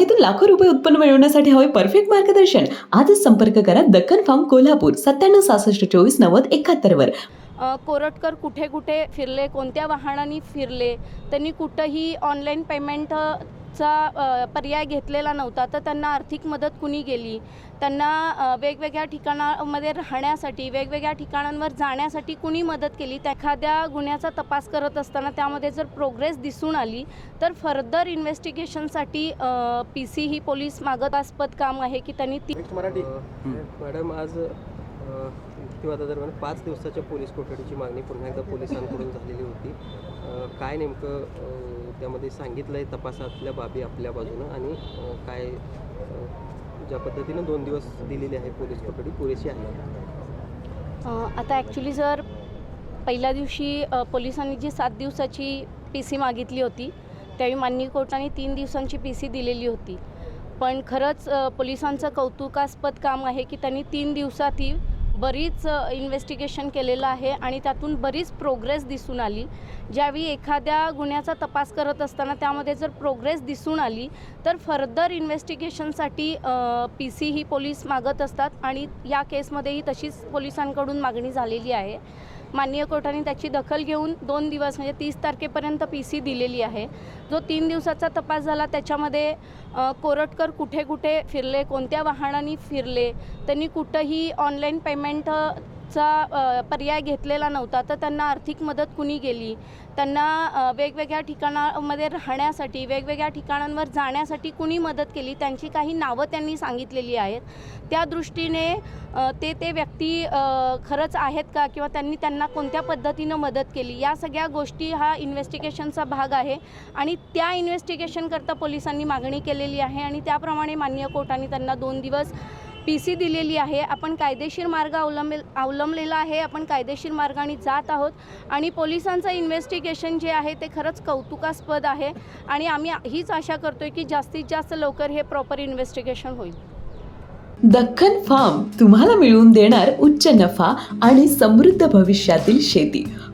बागेतून लाखो रुपये उत्पन्न मिळवण्यासाठी हवे परफेक्ट मार्गदर्शन. आजच संपर्क करा दक्कन फार्म कोल्हापूर सत्त्याण्णव सहासष्ट चोवीस नव्वद एकाहत्तर वर. कोरटकर कुठे कुठे फिरले कोणत्या वाहनाने फिरले त्यांनी कुठंही ऑनलाईन पेमेंट अ, पर्याय घेतलेला नव्हता. तर त्यांना आर्थिक मदत कुणी गेली त्यांना वेगवेगळ्या ठिकाणामध्ये राहण्यासाठी वेगवेगळ्या ठिकाणांवर जाण्यासाठी कुणी मदत केली? त्या एखाद्या गुन्ह्याचा तपास करत असताना त्यामध्ये जर प्रोग्रेस दिसून आली तर फर्दर इन्व्हेस्टिगेशनसाठी पी सी ही पोलीस मागतास्पद काम आहे की त्यांनी ती नेक्स्ट मराठी. मॅडम आज युक्तिवादादरम्यान पाच दिवसाच्या पोलीस कोठडीची मागणी पुन्हा एकदा पोलिसांकडून झालेली होती. काय नेमकं त्यामध्ये सांगितलं आहे तपासातल्या बाबी आपल्या बाजूनं आणि काय ज्या पद्धतीनं दोन दिवस दिलेली आहे पोलीस कोठडी पुरेशी आहे? आता ॲक्च्युली जर पहिल्या दिवशी पोलिसांनी जी सात दिवसाची पी सी मागितली होती त्यावेळी माननीय कोर्टाने तीन दिवसांची पी सी दिलेली होती. पण खरंच पोलिसांचं कौतुकास्पद काम आहे की त्यांनी तीन दिवसात ही बरीच इन्व्हेस्टिगेशन केलेलं आहे आणि त्यातून बरीच प्रोग्रेस दिसून आली. ज्यावेळी एखाद्या गुन्ह्याचा तपास करत असताना त्यामध्ये जर प्रोग्रेस दिसून आली तर फर्दर इन्व्हेस्टिगेशनसाठी पी सी ही पोलीस मागत असतात आणि या केसमध्येही तशीच पोलिसांकडून मागणी झालेली आहे. माननीय कोर्टाने त्याची दखल घेऊन दोन दिवस म्हणजे तीस तारखेपर्यंत पी सी दिलेली आहे. जो तीन दिवसाचा तपास झाला त्याच्यामध्ये कोरटकर कुठे कुठे फिरले कोणत्या वाहनाने फिरले त्यांनी कुठंही ऑनलाईन पेमेंट चा पर्याय घेतलेला नव्हता. तर त्यांना आर्थिक मदत कुणी गेली त्यांना वेगवेगळ्या ठिकाणामध्ये राहण्यासाठी वेगवेगळ्या ठिकाणांवर जाण्यासाठी कुणी मदत केली? त्यांची काही नावं त्यांनी सांगितलेली आहेत. त्या दृष्टीने ते ते व्यक्ती खरंच आहेत का? किंवा त्यांनी त्यांना कोणत्या पद्धतीनं मदत केली? या सगळ्या गोष्टी हा इन्व्हेस्टिगेशनचा भाग आहे. आणि त्या इन्व्हेस्टिगेशनकरता पोलिसांनी मागणी केलेली आहे. आणि त्याप्रमाणे माननीय कोर्टाने त्यांना दोन दिवस पी सी दिलेली आहे. आपण कायदेशीर मार्ग अवलंब अवलंबलेला आहे. आपण कायदेशीर मार्गाने जात आहोत. आणि पोलिसांचं इन्व्हेस्टिगेशन जे आहे ते खरंच कौतुकास्पद आहे. आणि आम्ही हीच आशा करतो आहे की जास्तीत जास्त लवकर हे प्रॉपर इन्व्हेस्टिगेशन होईल. दख्खन फार्म तुम्हाला मिळवून देणार उच्च नफा आणि समृद्ध भविष्यातील शेती.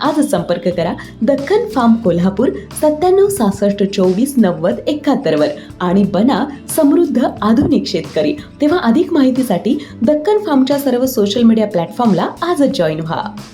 आज संपर्क करा दख्खन फार्म कोल्हापूर सत्त्याण्णव सहासष्ट चोवीस नव्वद एकाहत्तरवर आणि बना समृद्ध आधुनिक शेतकरी. तेव्हा अधिक माहितीसाठी दक्कन फार्मच्या सर्व सोशल मीडिया प्लॅटफॉर्मला आजच जॉईन व्हा.